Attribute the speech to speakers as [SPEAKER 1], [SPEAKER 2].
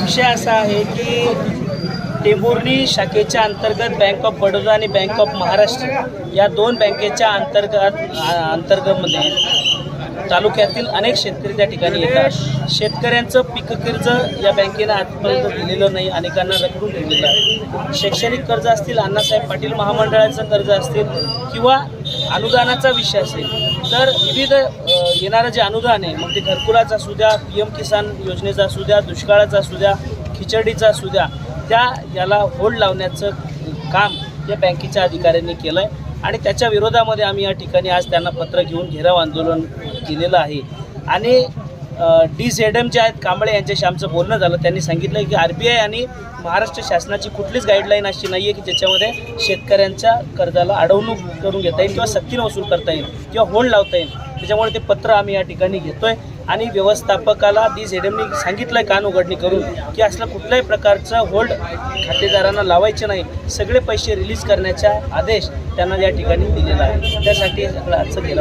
[SPEAKER 1] विषय असा आहे की टेंभुर्णी शाखेच्या अंतर्गत बँक ऑफ बडोदा आणि बँक ऑफ महाराष्ट्र या दोन बँकेच्या अंतर्गत अंतर्गतमध्ये तालुक्यातील अनेक शेतकरी त्या ठिकाणी येतात. शेतकऱ्यांचं पीक कर्ज या बँकेनं आजपर्यंत दिलेलं नाही अनेकांना रखडून दिलेलं आहे. शैक्षणिक कर्ज असतील अण्णासाहेब पाटील महामंडळाचं कर्ज असतील किंवा अनुदानाचा विषय असेल तर विविध येणारं जे अनुदान आहे मग ते घरकुलाचं असू द्या पी एम किसान योजनेचा असू द्या दुष्काळाचा असू द्या खिचडीचा असू द्या त्या याला होल्ड लावण्याचं काम या बँकेच्या अधिकाऱ्यांनी केलं आहे आणि त्याच्या विरोधामध्ये आम्ही या ठिकाणी आज त्यांना पत्र घेऊन घेराव आंदोलन केलेलं आहे. आणि डी झेड एम जे आहेत कांबळे यांच्याशी आमचं बोलणं झालं. त्यांनी सांगितलं की आर बी आय आणि महाराष्ट्र शासनाची कुठलीच गाईडलाईन अशी नाही आहे की ज्याच्यामध्ये शेतकऱ्यांच्या कर्जाला अडवणूक करून घेता येईल किंवा सक्तीनं वसूल करता येईल किंवा होल्ड लावता येईल. त्याच्यामुळे ते पत्र आम्ही या ठिकाणी घेतोय. आणि व्यवस्थापकाला डी झेड सांगितलं आहे कान उघडणी करून की असलं कुठल्याही प्रकारचं होल्ड खातेदारांना लावायचे नाही. सगळे पैसे रिलीज करण्याचा आदेश त्यांना या ठिकाणी दिलेला आहे. त्यासाठी सगळं आजचं गेलं